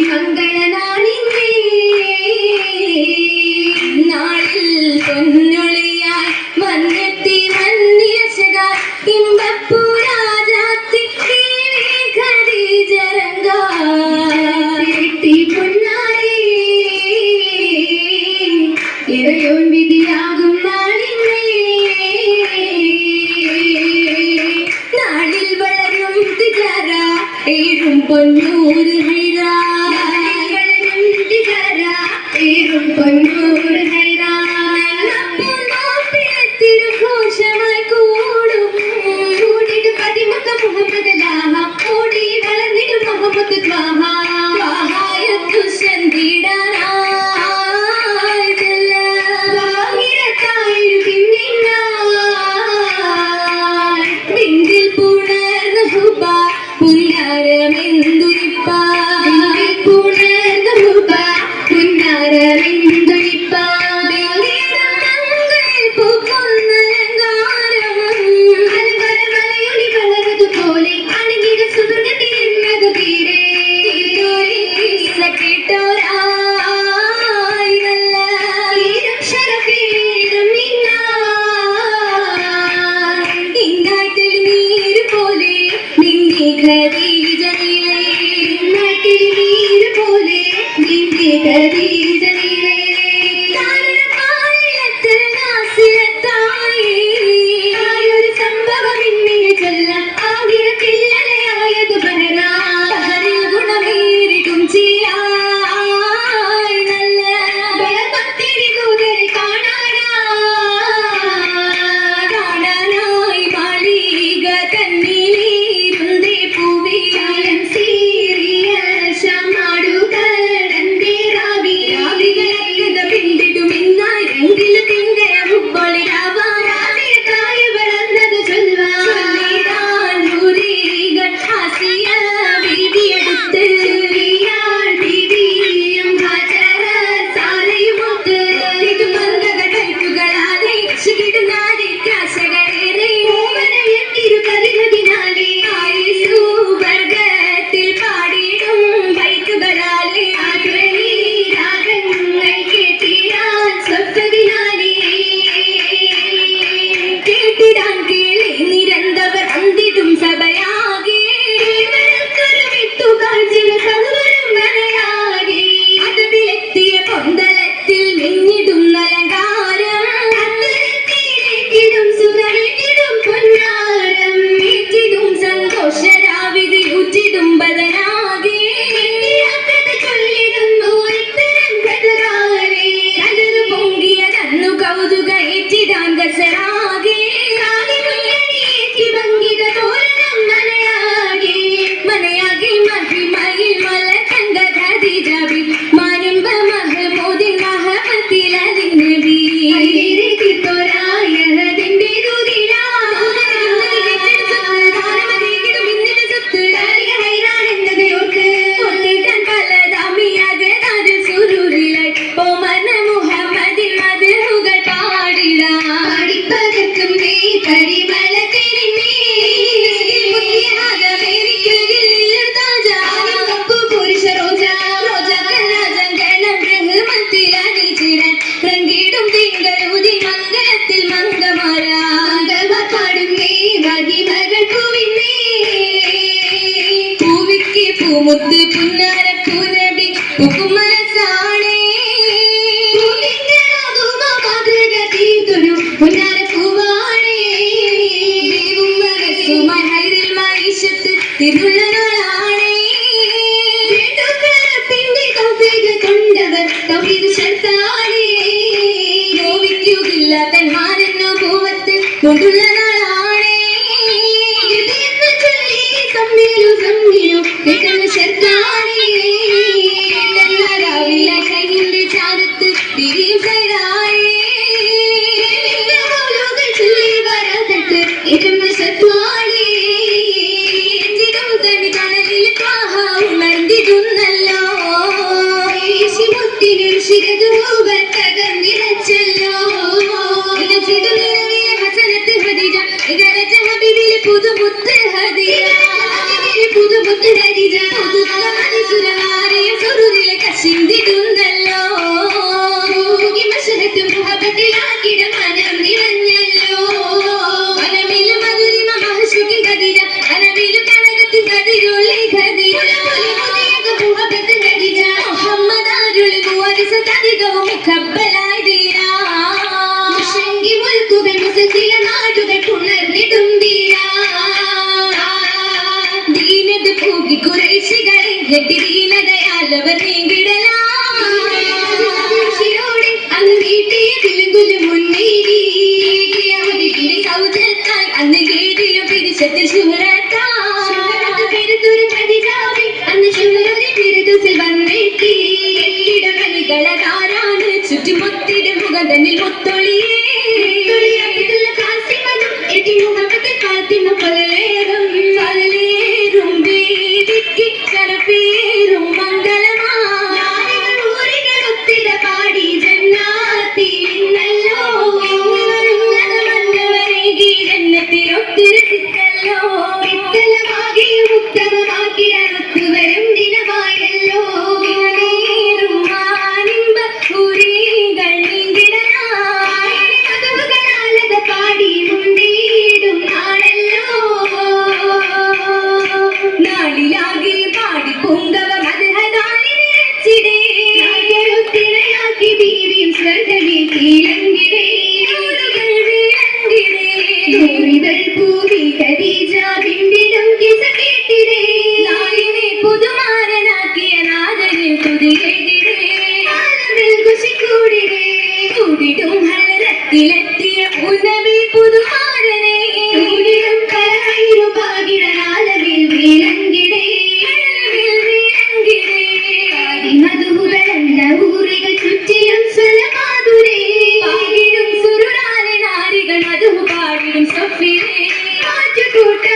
മംഗളനാണിന്റെ നാളിൽ പൊന്നൊളിയായി മഞ്ഞെത്തി മഞ്ഞിയ ശക ഇമ്പപ്പൂരാജാത്തി ഖദീജരംഗ. പൊന്നായി. ഇറയോൻ Yeah. Bolígrafo. മുത്ത് പുന്നാര പൂനബി കുക്കുമല സാണേ തീർത്തൊരു പുന്നാര പൂവാണേ ഹരിതൽ മൈശത്ത് തിരുള്ള നാളാണേ പിണ്ടി തൗഫീക് കൊണ്ടവർ തൗഫീക് ശർത്താണേ നോവിക്കുകില്ല തന്മാരെന്നോ പൂവത്ത് കൊണ്ടുള്ള പുതുമുത്ത് ഹരിയ പുതുമുത്ത് ഹരിജ പുതുമുത്ത് സുരവാറിയ സുരുനില കശിന്തിടുന്നു നെറ്റിരീനതയാലവർ അന്ന് കേട്ടിയ പിടിച്ചത്തിൽ ശുഭ്ര రాజకూట